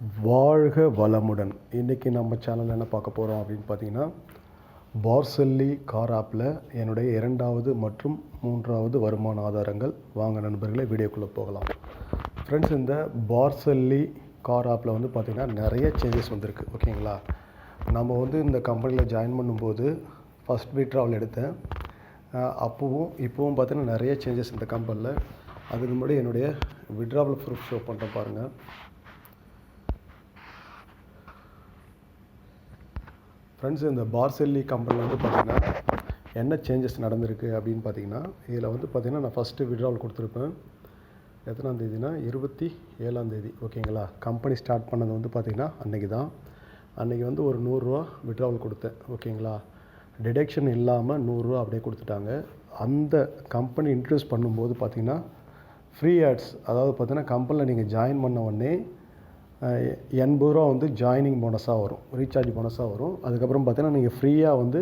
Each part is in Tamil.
வாழ்க வளமுடன். இன்றைக்கி நம்ம சேனலில் என்ன பார்க்க போகிறோம் அப்படின்னு பார்த்தீங்கன்னா பார்சல்லி கார் ஆப்பில் என்னுடைய இரண்டாவது மற்றும் மூன்றாவது வருமான ஆதாரங்கள். வாங்க நண்பர்களை வீடியோக்குள்ளே போகலாம். ஃப்ரெண்ட்ஸ் இந்த பார்சல்லி கார் ஆப்பில் வந்து பார்த்திங்கன்னா நிறைய சேஞ்சஸ் வந்திருக்கு. ஓகேங்களா? நம்ம வந்து இந்த கம்பெனியில் ஜாயின் பண்ணும்போது ஃபஸ்ட் விட்ராவல் எடுத்தேன். அப்போவும் இப்போவும் பார்த்தீங்கன்னா நிறைய சேஞ்சஸ் இந்த கம்பெனியில் அதுக்கு முன்னாடி என்னுடைய விட்ராவல் ப்ரூஃப் ஷோ பண்ணுறேன் பாருங்கள் ஃப்ரெண்ட்ஸ் இந்த பார்செல்லி கம்பெனியில் வந்து பார்த்திங்கன்னா என்ன சேஞ்சஸ் நடந்திருக்கு அப்படின்னு பார்த்தீங்கன்னா இதில் வந்து பார்த்திங்கன்னா நான் ஃபஸ்ட்டு விட்ராவல் கொடுத்துருப்பேன். எத்தனாம் தேதினா? இருபத்தி ஏழாம் தேதி ஓகேங்களா கம்பெனி ஸ்டார்ட் பண்ணது வந்து பார்த்திங்கன்னா அன்றைக்கி தான் அன்றைக்கி வந்து ஒரு நூறுரூவா விட்ராவல் கொடுத்தேன் ஓகேங்களா டிடெக்ஷன் இல்லாமல் நூறுரூவா அப்படியே கொடுத்துட்டாங்க. அந்த கம்பெனி இன்ட்ரடியூஸ் பண்ணும்போது பார்த்திங்கன்னா ஃப்ரீ ஆட்ஸ் அதாவது பார்த்திங்கன்னா கம்பெனியில் நீங்கள் ஜாயின் பண்ண உடனே எண்பது ரூபா வந்து ஜாயினிங் போனஸாக வரும். ரீசார்ஜ் போனஸாக வரும். அதுக்கப்புறம் பார்த்தீங்கன்னா நீங்கள் ஃப்ரீயாக வந்து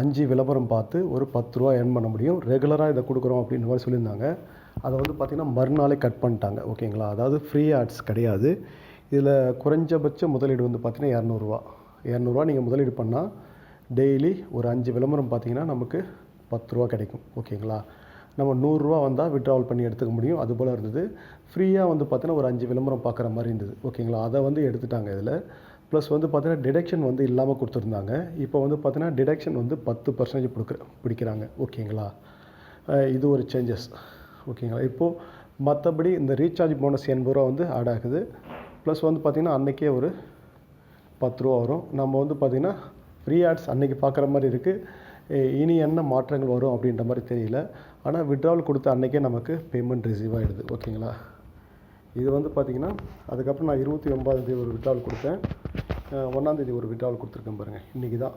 அஞ்சு விளம்பரம் பார்த்து ஒரு பத்து ரூபா ஏர்ன் பண்ண முடியும். ரெகுலராக இதை கொடுக்குறோம் அப்படின்ற மாதிரி சொல்லியிருந்தாங்க. அதை வந்து பார்த்திங்கன்னா மறுநாளே கட் பண்ணிட்டாங்க. ஓகேங்களா அதாவது ஃப்ரீ ஆட்ஸ் கிடையாது. இதில் குறைஞ்சபட்ச முதலீடு வந்து பார்த்திங்கன்னா இரநூறுவா இரநூறுவா நீங்கள் முதலீடு பண்ணால் டெய்லி ஒரு அஞ்சு விளம்பரம் பார்த்தீங்கன்னா நமக்கு பத்து ரூபா கிடைக்கும். ஓகேங்களா நம்ம நூறுரூவா வந்தால் விட்ராவல் பண்ணி எடுத்துக்க முடியும். அது போல் இருந்தது ஃப்ரீயாக வந்து பார்த்தீங்கன்னா ஒரு அஞ்சு விளம்பரம் பார்க்குற மாதிரி இருந்தது. ஓகேங்களா அதை வந்து எடுத்துட்டாங்க இதில். ப்ளஸ் வந்து பார்த்தீங்கன்னா டிடெக்ஷன் வந்து இல்லாமல் கொடுத்துருந்தாங்க. இப்போ வந்து பார்த்தீங்கன்னா டிடெக்ஷன் வந்து பத்து பர்சன்டேஜ் கொடுக்குற பிடிக்கிறாங்க. ஓகேங்களா இது ஒரு சேஞ்சஸ் ஓகேங்களா இப்போது மற்றபடி இந்த ரீசார்ஜ் போனஸ் எண்பது ரூபா வந்து ஆட் ஆகுது. ப்ளஸ் வந்து பார்த்திங்கன்னா அன்றைக்கே ஒரு பத்து ரூபா வரும். நம்ம வந்து பார்த்திங்கன்னா ஃப்ரீ ஆட்ஸ் அன்றைக்கி பார்க்குற மாதிரி இருக்குது இனி என்ன மாற்றங்கள் வரும் அப்படின்ற மாதிரி தெரியல. ஆனால் விட்ராவல் கொடுத்த அன்றைக்கே நமக்கு பேமெண்ட் ரிசீவ் ஆகிடுது ஓகேங்களா? இது வந்து பார்த்திங்கன்னா அதுக்கப்புறம் நான் இருபத்தி ஒன்பதாந்தேதி ஒரு விட்ராவல் கொடுத்தேன். ஒன்றாந்தேதி ஒரு விட்ராவல் கொடுத்துருக்கேன் பாருங்கள் இன்றைக்கி தான்.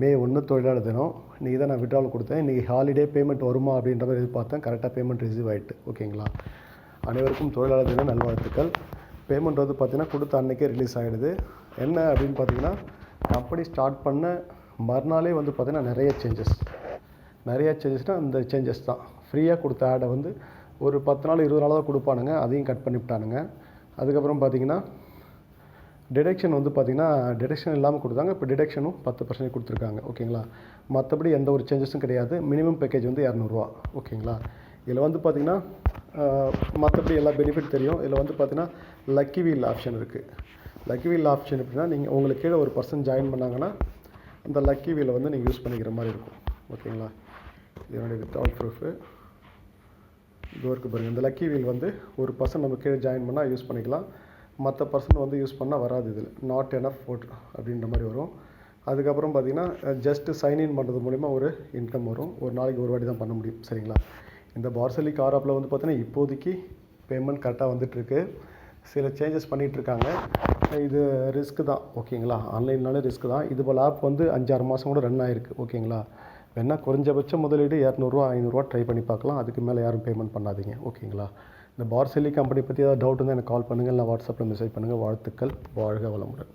மே ஒன்று தொழிலாளர் தினம். இன்றைக்கி தான் நான் விட்ராவல் கொடுத்தேன். இன்றைக்கி ஹாலிடே பேமெண்ட் வருமா அப்படின்ற மாதிரி எதிர்பார்த்தேன். கரெக்டாக பேமெண்ட் ரிசீவ் ஆகிட்டு ஓகேங்களா? அனைவருக்கும் தொழிலாளர் தின நல்வாழ்த்துக்கள். பேமெண்ட் வந்து பார்த்திங்கன்னா கொடுத்த அன்றைக்கே ரிலீஸ் ஆகிடுது என்ன அப்படின்னு பார்த்தீங்கன்னா கம்பெனி ஸ்டார்ட் பண்ண மறுநாளே வந்து பார்த்திங்கன்னா நிறைய சேஞ்சஸ் நிறைய சேஞ்சஸ்னால் அந்த சேஞ்சஸ் தான். ஃப்ரீயாக கொடுத்த ஆடை வந்து ஒரு பத்து நாள் இருபது நாள் தான் கொடுப்பானுங்க. அதையும் கட் பண்ணிவிட்டானுங்க. அதுக்கப்புறம் பார்த்தீங்கன்னா டிடெக்ஷன் வந்து பார்த்திங்கன்னா டிடெக்ஷன் இல்லாமல் கொடுத்தாங்க. இப்போ டிடெக்ஷனும் பத்து பர்சன்டேஜ் கொடுத்துருக்காங்க. ஓகேங்களா? மற்றபடி எந்த ஒரு சேஞ்சஸும் கிடையாது. மினிமம் பேக்கேஜ் வந்து இரநூறுவா. ஓகேங்களா? இதில் வந்து பார்த்திங்கன்னா மற்றபடி எல்லா பெனிஃபிட் தெரியும். இதில் வந்து பார்த்திங்கன்னா லக்கி வீல் ஆப்ஷன் இருக்குது லக்கி வீல் ஆப்ஷன் எப்படின்னா நீங்கள் உங்களுக்கு கீழே ஒரு பர்சன் ஜாயின் பண்ணாங்கன்னா அந்த லக்கி வீலை வந்து நீங்கள் யூஸ் பண்ணிக்கிற மாதிரி இருக்கும். ஓகேங்களா? இதனுடைய வித்தவுட் ப்ரூஃபு இது இருக்குது பாருங்கள் இந்த லக்கி வீல் வந்து ஒரு பர்சன் நம்ம கீழே ஜாயின் பண்ணால் யூஸ் பண்ணிக்கலாம். மற்ற பர்சன் வந்து யூஸ் பண்ணால் வராது இதில். நாட் எனஃப் ஃபோட் அப்படின்ற மாதிரி வரும். அதுக்கப்புறம் பார்த்தீங்கன்னா ஜஸ்ட்டு சைன்இன் பண்ணுறது மூலிமா ஒரு இன்கம் வரும். ஒரு நாளைக்கு ஒரு வாட்டி தான் பண்ண முடியும். சரிங்களா? இந்த பார்சலி கார் ஆப்பில் வந்து பார்த்தீங்கன்னா இப்போதைக்கு பேமெண்ட் கரெக்டாக வந்துட்டுருக்கு சில சேஞ்சஸ் பண்ணிகிட்ருக்காங்க இது ரிஸ்க் தான் ஓகேங்களா? ஆன்லைன்னாலே ரிஸ்க் தான். இது போல் ஆப் வந்து அஞ்சாறு மாதம் கூட ரன் ஆகிருக்கு ஓகேங்களா? வேணால் குறைஞ்சபட்ச முதலீடு இரநூறுவா ஐநூறுரூவா ட்ரை பண்ணி பார்க்கலாம். அதுக்கு மேலே யாரும் பேமெண்ட் பண்ணாதீங்க ஓகேங்களா? இந்த பார்செல்லி கம்பெனி பற்றி ஏதாவது டவுட் இருந்தால் எனக்கு கால் பண்ணுங்கள் இல்லை வாட்ஸ்அப்பில் மெசேஜ் பண்ணுங்கள் வாழ்த்துக்கள். வாழ்க வளமுடன்.